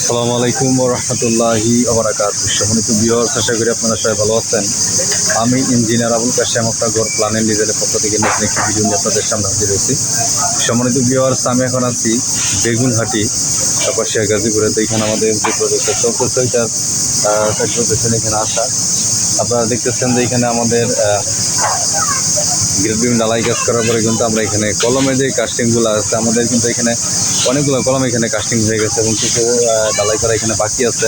আসসালামু আলাইকুম রহমতুল্লাহি আবরাকাত সম্মানিত বিহার্স আশা করি আপনারা সবাই ভালো আছেন। আমি ইঞ্জিনিয়ার আবুল কাশেম একটা ঘর প্ল্যানের ডিজাইনের পক্ষ থেকে নতুন একটি ভিডিও নিয়ে আপনাদের সামনে হাজির হয়েছি। সম্মানিত বিহার্স আমি এখন আছি বেগুনহাটি পাশে গাজীপুরে। তো এখানে আমাদের যে প্রজেক্টটা চলতেছে, ওইটার করতেছেন এখানে আসা। আপনারা দেখতেছেন যে এখানে আমাদের গ্রেড বিম ডালাই কাজ করার পরে কিন্তু আমরা এখানে কলমে যে কাস্টিংগুলো আছে, আমাদের কিন্তু এখানে অনেকগুলো কলম এখানে কাস্টিং হয়ে গেছে এবং কিছু ডালাই করা এখানে বাকি আছে।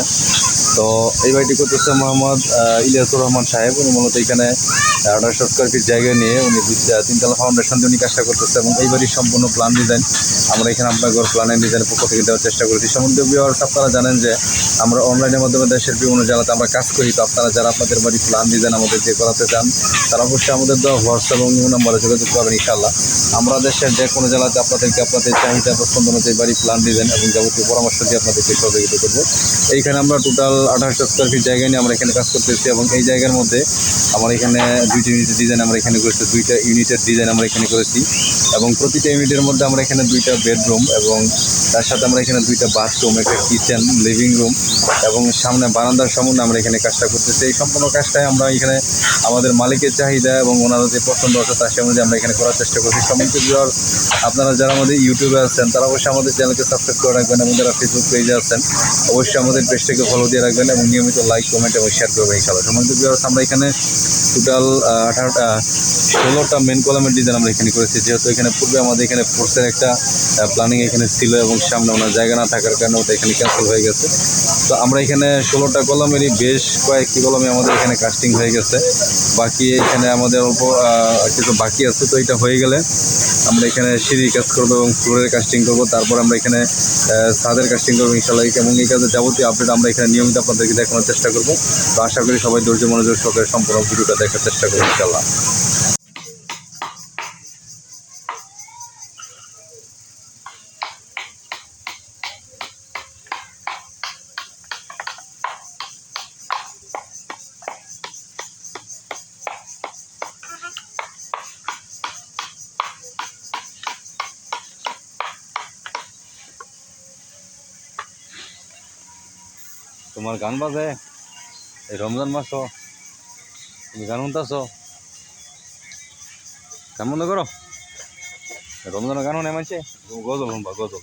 তো এই বাড়িটি করতেছে মোহাম্মদ ইলিয়াসুর রহমান সাহেব। উনি মূলত এখানে আঠারোশো স্কোয়ার ফিট জায়গা নিয়ে উনি তিনতলা ফাউন্ডেশন দিয়ে উনি কাজটা করতেছে এবং এই বাড়ির সম্পূর্ণ প্ল্যান ডিজাইন আমরা এখানে আপনার ঘর প্ল্যানের ডিজাইনের পক্ষ থেকে দেওয়ার চেষ্টা করেছি। সমুদ্র বিহার আপনারা জানেন যে আমরা অনলাইনের মাধ্যমে দেশের বিভিন্ন জেলাতে আমরা কাজ করি। তো আপনারা যারা আপনাদের বাড়ি প্ল্যান ডিজাইন আমাদের যে করাতে চান, তারা অবশ্যই আমাদের দেওয়া হোয়াটসঅ্যাপ এবং নিউ নাম্বারে যোগাযোগ করবেন ইনশাল্লাহ আমরা দেশের যে কোনো জেলাতে আপনাদেরকে আপনাদের চাহিদা পছন্দ অনুযায়ী বাড়ি প্ল্যান ডিজাইন এবং যাবতীয় পরামর্শ দিয়ে আপনাদেরকে সহযোগিতা করব। এইখানে আমরা টোটাল আঠাশশো স্কোয়ার ফিট জায়গা নিয়ে আমরা এখানে কাজ করতেছি এবং এই জায়গার মধ্যে আমার এখানে দুইটি ইউনিটের ডিজাইন আমরা এখানে করেছি, দুইটা ইউনিটের ডিজাইন আমরা এখানে করেছি এবং প্রতিটা ইউনিটের মধ্যে আমরা এখানে দুইটা বেডরুম এবং তার সাথে আমরা এখানে দুইটা বাথরুম একটা কিচেন লিভিং রুম এবং সামনে বারান্দার সম্বন্ধে আমরা এখানে কাজটা করতেছি। এই সম্পূর্ণ কাজটাই আমরা এখানে আমাদের মালিকের চাহিদা এবং ওনারা যে পছন্দ আছে তার সে অনুযায়ী আমরা এখানে করার চেষ্টা করছি। সম্মানিত ভিউয়ার্স আপনারা যারা আমাদের ইউটিউবে আছেন, তারা অবশ্যই আমাদের চ্যানেলকে সাবস্ক্রাইব করে রাখবেন এবং যারা ফেসবুক পেজে আছেন, অবশ্যই আমাদের পেজটাকে ফলো দিয়ে রাখবেন। এবং নিয়মিত লাইক কমেন্ট এবং শেয়ার করবেন ইনশাআল্লাহ। সম্মানিত ভিউয়ার্স আমরা এখানে টোটাল আঠারোটা, ষোলোটা মেন কলামের ডিজাইন আমরা এখানে করেছি। যেহেতু এখানে পূর্বে আমাদের এখানে ফোর্সের একটা প্ল্যানিং এখানে ছিল এবং সামনে ওনার জায়গা না থাকার কারণে ওটা এখানে ক্যান্সেল হয়ে গেছে। তো আমরা এখানে ষোলোটা কলমেরই বেশ কয়েকটি কলমে আমাদের এখানে কাস্টিং হয়ে গেছে। বাকি এখানে আমাদের অল্প কিছু বাকি আছে, তো এটা হয়ে গেলে আমরা এখানে সিঁড়ি কাজ করব এবং ফ্লোরের কাস্টিং করব। তারপর আমরা এখানে ছাদের কাস্টিং করব ইনশাল্লাহ এবং এই কাজের যাবতীয় আপডেট আমরা এখানে নিয়মিত আপনাদেরকে দেখানোর চেষ্টা করব। তো আশা করি সবাই ধৈর্য মনোযোগ সহকারে সম্পূর্ণ ভিডিওটা দেখার চেষ্টা করব ইনশাল্লাহ তোমার গান বাজে, এই রমজান মাস তুমি গান শুনতেছ? বন্ধ করো। রমজানের গান শুনে মানছে গজল শুনবা, গজল।